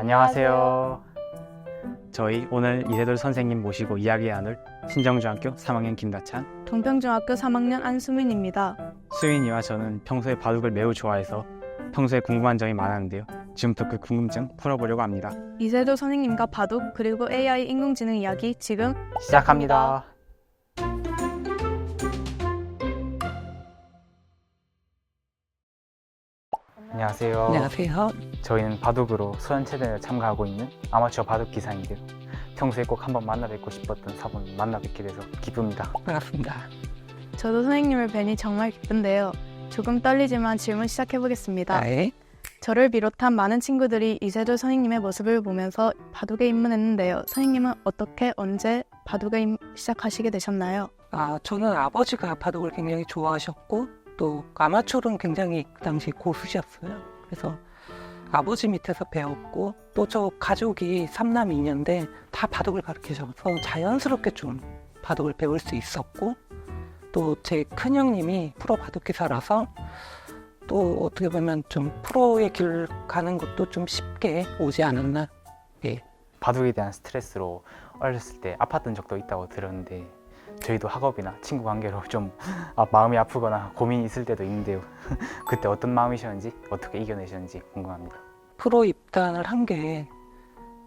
안녕하세요. 저희 오늘 이세돌 선생님 모시고 이야기 나눌 신정중학교 3학년 김다찬, 동평중학교 3학년 안수민입니다. 수인이와 저는 평소에 바둑을 매우 좋아해서 평소에 궁금한 점이 많았는데요. 지금부터 그 궁금증 풀어보려고 합니다. 이세돌 선생님과 바둑 그리고 AI 인공지능 이야기 지금 시작합니다. 안녕하세요. 안녕하세요. 저희는 바둑으로 소년체대에 참가하고 있는 아마추어 바둑 기사인데요. 평소에 꼭 한번 만나 뵙고 싶었던 사분 만나 뵙게 돼서 기쁩니다. 반갑습니다. 저도 선생님을 뵈니 정말 기쁜데요. 조금 떨리지만 질문 시작해 보겠습니다. 네. 저를 비롯한 많은 친구들이 이세돌 선생님의 모습을 보면서 바둑에 입문했는데요. 선생님은 어떻게 언제 바둑에 입- 시작하시게 되셨나요? 아, 저는 아버지가 바둑을 굉장히 좋아하셨고 또 아마추어는 굉장히 그 당시 고수셨어요. 그래서 아버지 밑에서 배웠고 또 저 가족이 삼남 이녀인데다 바둑을 가르치셔서 자연스럽게 좀 바둑을 배울 수 있었고 또 제 큰형님이 프로 바둑 기사라서 또 어떻게 보면 좀 프로의 길 가는 것도 좀 쉽게 오지 않았나 바둑에 대한 스트레스로 어렸을 때 아팠던 적도 있다고 들었는데 저희도 학업이나 친구 관계로 좀 아, 마음이 아프거나 고민이 있을 때도 있는데요. 그때 어떤 마음이셨는지 어떻게 이겨내셨는지 궁금합니다. 프로 입단을 한 게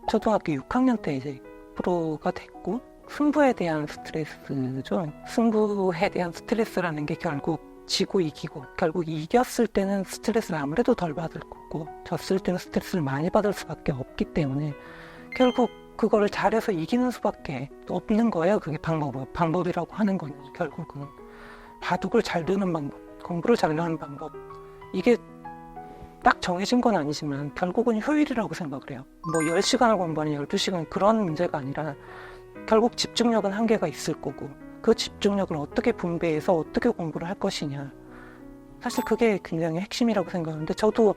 초등학교 6학년 때 이제 프로가 됐고 승부에 대한 스트레스죠. 승부에 대한 스트레스라는 게 결국 지고 이기고 결국 이겼을 때는 스트레스를 아무래도 덜 받을 거고 졌을 때는 스트레스를 많이 받을 수밖에 없기 때문에 결국 그거를 잘해서 이기는 수밖에 없는 거예요. 그게 방법, 방법이라고 하는 거는 결국은 바둑을 잘 두는 방법, 공부를 잘 하는 방법 이게 딱 정해진 건 아니지만 결국은 효율이라고 생각을 해요. 뭐 10시간을 공부하는 12시간 그런 문제가 아니라 결국 집중력은 한계가 있을 거고 그 집중력을 어떻게 분배해서 어떻게 공부를 할 것이냐. 사실 그게 굉장히 핵심이라고 생각하는데 저도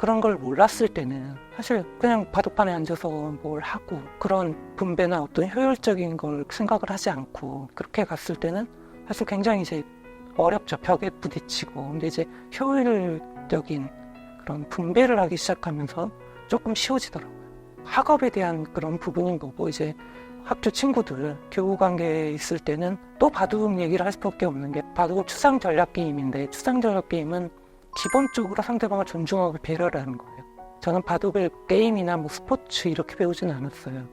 그런 걸 몰랐을 때는 사실 그냥 바둑판에 앉아서 뭘 하고 그런 분배나 어떤 효율적인 걸 생각을 하지 않고 그렇게 갔을 때는 사실 굉장히 이제 어렵죠. 벽에 부딪히고. 근데 이제 효율적인 그런 분배를 하기 시작하면서 조금 쉬워지더라고요. 학업에 대한 그런 부분인 거고 이제 학교 친구들 교우 관계에 있을 때는 또 바둑 얘기를 할 수밖에 없는 게 바둑은 추상 전략 게임인데 추상 전략 게임은 기본적으로 상대방을 존중하고 배려를 하는 거예요. 저는 바둑을 게임이나 뭐 스포츠 이렇게 배우진 않았어요.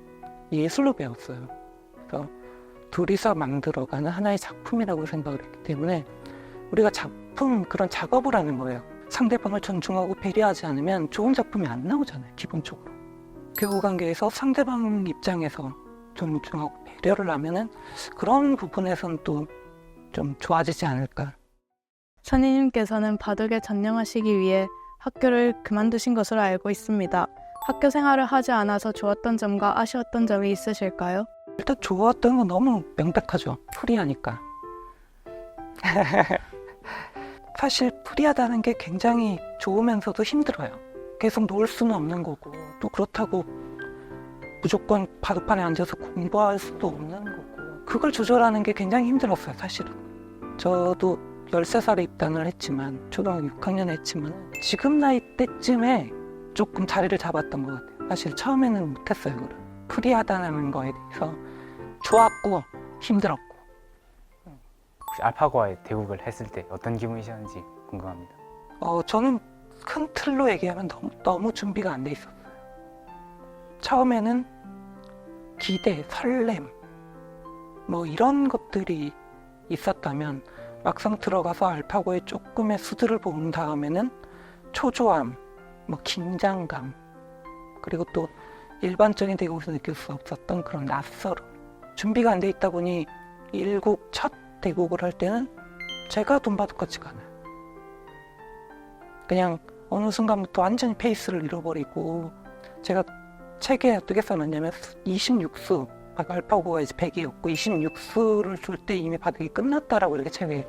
예술로 배웠어요. 그래서 둘이서 만들어가는 하나의 작품이라고 생각을 했기 때문에 우리가 작품 그런 작업을 하는 거예요. 상대방을 존중하고 배려하지 않으면 좋은 작품이 안 나오잖아요. 기본적으로. 교우 관계에서 상대방 입장에서 존중하고 배려를 하면은 그런 부분에선 또좀 좋아지지 않을까. 선생님께서는 바둑에 전념하시기 위해 학교를 그만두신 것으로 알고 있습니다. 학교 생활을 하지 않아서 좋았던 점과 아쉬웠던 점이 있으실까요? 일단 좋았던 건 너무 명백하죠. 프리하니까. 사실 프리하다는 게 굉장히 좋으면서도 힘들어요. 계속 놀 수는 없는 거고 또 그렇다고 무조건 바둑판에 앉아서 공부할 수도 없는 거고 그걸 조절하는 게 굉장히 힘들었어요 사실은 저도 13살에 입단을 했지만 초등학교 6학년에 했지만 지금 나이 때쯤에 조금 자리를 잡았던 것 같아요 사실 처음에는 못했어요 그걸 프리하다는 거에 대해서 좋았고 힘들었고 혹시 알파고와의 대국을 했을 때 어떤 기분이셨는지 궁금합니다. 어, 저는 큰 틀로 얘기하면 너무, 너무 준비가 안 돼 있었어요. 처음에는 기대, 설렘, 뭐 이런 것들이 있었다면 막상 들어가서 알파고의 조금의 수들을 본 다음에는 초조함, 뭐 긴장감, 그리고 또 일반적인 대국에서 느낄 수 없었던 그런 낯설음. 준비가 안 돼 있다 보니 일국 첫 대국을 할 때는 제가 돈바둑 같지가 않아요. 그냥 어느 순간부터 완전히 페이스를 잃어버리고 제가 책에 어떻게 써놨냐면 26수 아까 알파고가 이제 100이었고 26수를 줄 때 이미 바둑이 끝났다라고 이렇게 책에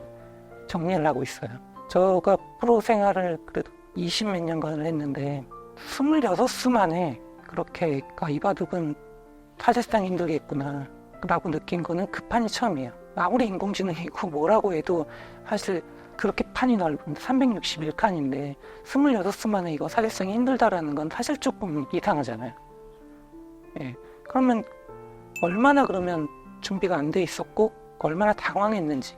정리를 하고 있어요. 저가 프로 생활을 그래도 20몇 년간을 했는데 26수 만에 그렇게 아, 이 바둑은 사실상 힘들겠구나 라고 느낀 거는 그 판이 처음이에요. 아무리 인공지능이고 뭐라고 해도 사실 그렇게 판이 넓은데 361칸인데 26수 만에 이거 사실상 힘들다라는 건 사실 조금 이상하잖아요. 예. 그러면 얼마나 그러면 준비가 안 돼 있었고 얼마나 당황했는지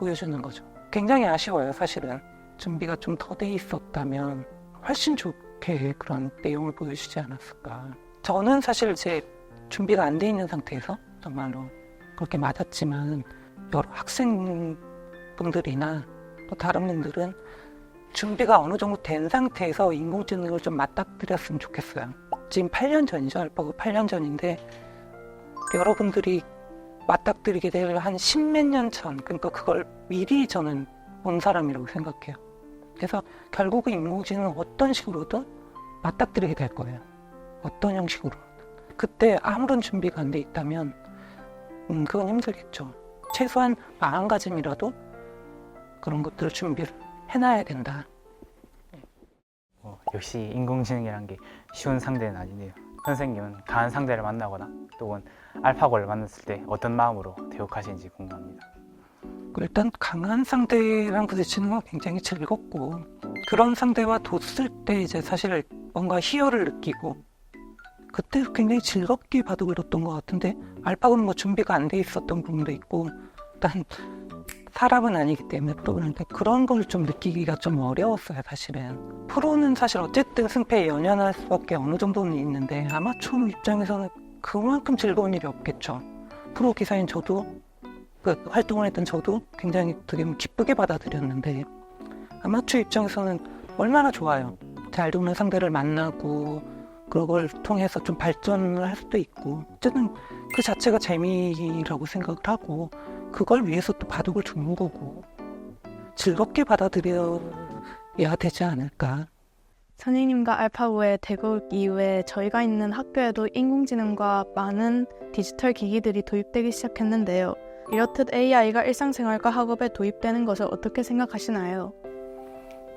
보여주는 거죠. 굉장히 아쉬워요, 사실은. 준비가 좀 더 돼 있었다면 훨씬 좋게 그런 내용을 보여주지 않았을까. 저는 사실 제 준비가 안 돼 있는 상태에서 정말로 그렇게 맞았지만 여러 학생분들이나 또 다른 분들은 준비가 어느 정도 된 상태에서 인공지능을 좀 맞닥뜨렸으면 좋겠어요. 지금 8년 전이죠. 알파고 8년 전인데 여러분들이 맞닥뜨리게 될 한 십몇 년 전, 그러니까 그걸 미리 저는 본 사람이라고 생각해요. 그래서 결국은 인공지능은 어떤 식으로든 맞닥뜨리게 될 거예요. 어떤 형식으로. 그때 아무런 준비가 안 돼 있다면, 음, 그건 힘들겠죠. 최소한 마음가짐이라도 그런 것들을 준비를 해놔야 된다. 어, 역시 인공지능이란 게 쉬운 상대는 아니네요. 선생님은 강한 상대를 만나거나 또는 알파고를 만났을 때 어떤 마음으로 대역하시는지 궁금합니다. 일단 강한 상대랑 부딪히는 건 굉장히 즐겁고 그런 상대와 뒀을 때 이제 사실 뭔가 희열을 느끼고 그때 굉장히 즐겁게 바둑을 뒀던 것 같은데 알파고는 뭐 준비가 안 돼 있었던 부분도 있고 일단 사람은 아니기 때문에 프로그램인데 그런 걸 좀 느끼기가 좀 어려웠어요 사실은 프로는 사실 어쨌든 승패에 연연할 수밖에 어느 정도는 있는데 아마추어 입장에서는 그만큼 즐거운 일이 없겠죠 프로 기사인 저도 그 활동을 했던 저도 굉장히 되게 기쁘게 받아들였는데 아마추어 입장에서는 얼마나 좋아요. 잘 도는 상대를 만나고 그걸 통해서 좀 발전을 할 수도 있고 어쨌든 그 자체가 재미라고 생각을 하고 그걸 위해서 또 바둑을 두는 거고 즐겁게 받아들여야 되지 않을까. 선생님과 알파고의 대국 이후에 저희가 있는 학교에도 인공지능과 많은 디지털 기기들이 도입되기 시작했는데요. 이렇듯 AI가 일상생활과 학업에 도입되는 것을 어떻게 생각하시나요?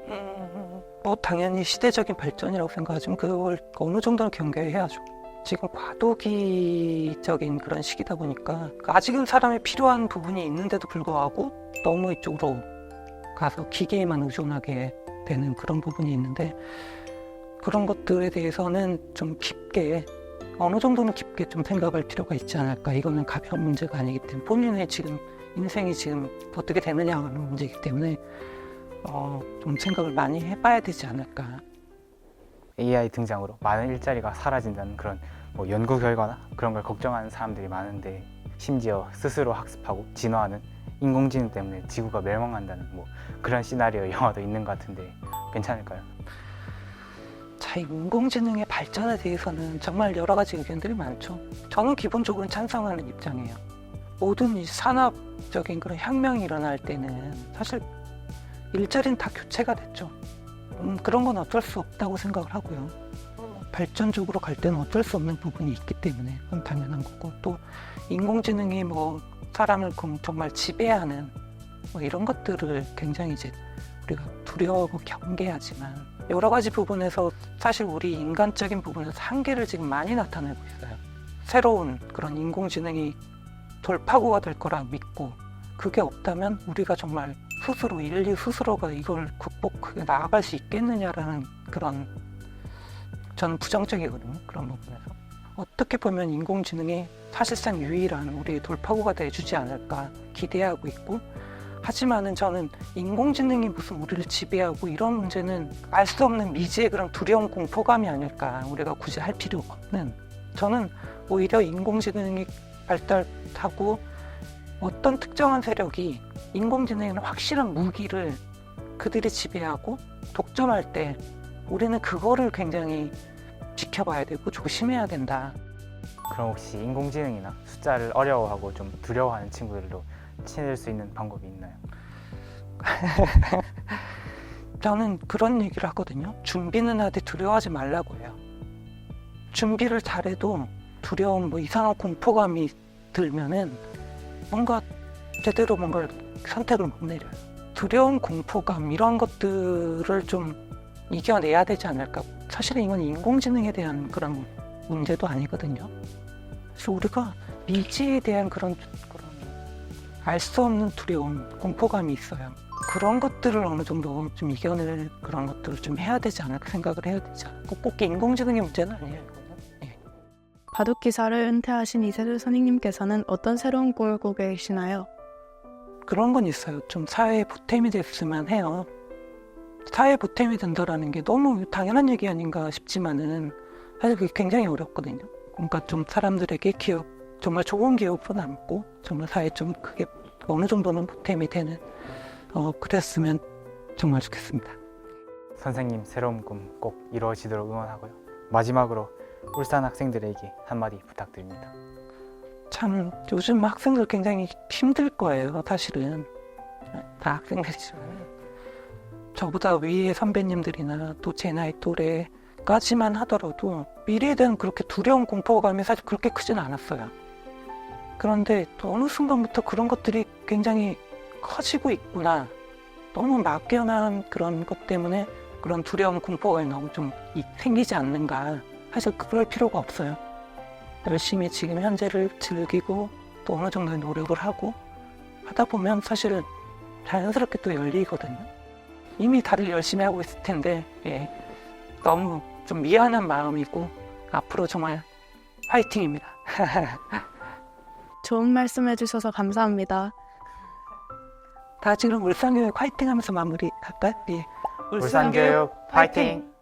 음, 뭐 당연히 시대적인 발전이라고 생각하지만 그걸 어느 정도는 경계해야죠. 지금 과도기적인 그런 시기다 보니까 아직은 사람이 필요한 부분이 있는데도 불구하고 너무 이쪽으로 가서 기계에만 의존하게 되는 그런 부분이 있는데 그런 것들에 대해서는 좀 깊게 어느 정도는 깊게 좀 생각할 필요가 있지 않을까. 이거는 가벼운 문제가 아니기 때문에 본인의 지금 인생이 지금 어떻게 되느냐 하는 문제이기 때문에 어, 좀 생각을 많이 해봐야 되지 않을까. AI 등장으로 많은 일자리가 사라진다는 그런 뭐 연구 결과나 그런 걸 걱정하는 사람들이 많은데 심지어 스스로 학습하고 진화하는 인공지능 때문에 지구가 멸망한다는 뭐 그런 시나리오 영화도 있는 것 같은데 괜찮을까요? 자, 인공지능의 발전에 대해서는 정말 여러 가지 의견들이 많죠. 저는 기본적으로 찬성하는 입장이에요. 모든 이 산업적인 그런 혁명이 일어날 때는 사실 일자리는 다 교체가 됐죠. 음, 그런 건 어쩔 수 없다고 생각을 하고요. 발전적으로 갈 때는 어쩔 수 없는 부분이 있기 때문에 그건 당연한 거고 또 인공지능이 뭐 사람을 그 정말 지배하는 뭐 이런 것들을 굉장히 이제 우리가 두려워하고 경계하지만 여러 가지 부분에서 사실 우리 인간적인 부분에서 한계를 지금 많이 나타내고 있어요. 새로운 그런 인공지능이 돌파구가 될 거라 믿고 그게 없다면 우리가 정말 스스로 인류 스스로가 이걸 극복해 나아갈 수 있겠느냐라는 그런 저는 부정적이거든요. 그런 부분에서 어떻게 보면 인공지능이 사실상 유일한 우리의 돌파구가 돼주지 않을까 기대하고 있고 하지만은 저는 인공지능이 무슨 우리를 지배하고 이런 문제는 알 수 없는 미지의 그런 두려운 공포감이 아닐까 우리가 굳이 할 필요가 없는 저는 오히려 인공지능이 발달하고 어떤 특정한 세력이 인공지능에는 확실한 무기를 그들이 지배하고 독점할 때 우리는 그거를 굉장히 지켜봐야 되고 조심해야 된다. 그럼 혹시 인공지능이나 숫자를 어려워하고 좀 두려워하는 친구들도 친해질 수 있는 방법이 있나요? 저는 그런 얘기를 하거든요. 준비는 하되 두려워하지 말라고 해요. 준비를 잘해도 두려움, 뭐 이상한 공포감이 들면은 뭔가 제대로 뭔가를 선택을 못 내려요. 두려움, 공포감 이런 것들을 좀 이겨내야 되지 않을까. 사실은 이건 인공지능에 대한 그런 문제도 아니거든요. 그래서 우리가 미지에 대한 그런 그런 알 수 없는 두려움, 공포감이 있어요. 그런 것들을 어느 정도 좀 이겨낼 그런 것들을 좀 해야 되지 않을까 생각을 해야 되지 않을까. 꼭 인공지능의 문제는 아니에요. 예. 바둑 기사를 은퇴하신 이세돌 선생님께서는 어떤 새로운 꿈을 꾸고 계시나요? 그런 건 있어요. 좀 사회에 보탬이 됐으면 해요. 사회에 보탬이 된다라는 게 너무 당연한 얘기 아닌가 싶지만은 사실 그게 굉장히 어렵거든요. 그러니까 좀 사람들에게 기업, 정말 좋은 기업으로 남고 정말 사회에 좀 크게 어느 정도는 보탬이 되는 어 그랬으면 정말 좋겠습니다. 선생님 새로운 꿈 꼭 이루어지도록 응원하고요. 마지막으로 울산 학생들에게 한마디 부탁드립니다. 참 요즘 학생들 굉장히 힘들 거예요. 사실은 다 학생들이지만 저보다 위의 선배님들이나 또 제 나이 또래까지만 하더라도 미래에 대한 그렇게 두려운 공포감이 사실 그렇게 크진 않았어요. 그런데 또 어느 순간부터 그런 것들이 굉장히 커지고 있구나. 너무 막연한 그런 것 때문에 그런 두려움 공포감이 너무 좀 이- 생기지 않는가. 사실 그럴 필요가 없어요. 열심히 지금 현재를 즐기고 또 어느 정도의 노력을 하고 하다 보면 사실은 자연스럽게 또 열리거든요. 이미 다들 열심히 하고 있을 텐데 예, 너무 좀 미안한 마음이고 앞으로 정말 화이팅입니다. 좋은 말씀 해주셔서 감사합니다. 다 지금 울산교육 화이팅하면서 마무리 할까요? 예. 울산교육 파이팅!